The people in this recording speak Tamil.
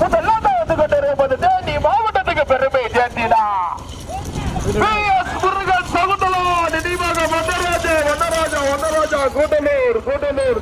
முதல்லாம் வந்து கொண்டிருப்பது மாவட்டத்துக்கு பெருமை சேர்த்தினா முருகன் சகுந்தலா நினைவாக வந்தராஜா வந்தராஜா வந்தராஜா கூட்டலூர் கூட்டலூர்.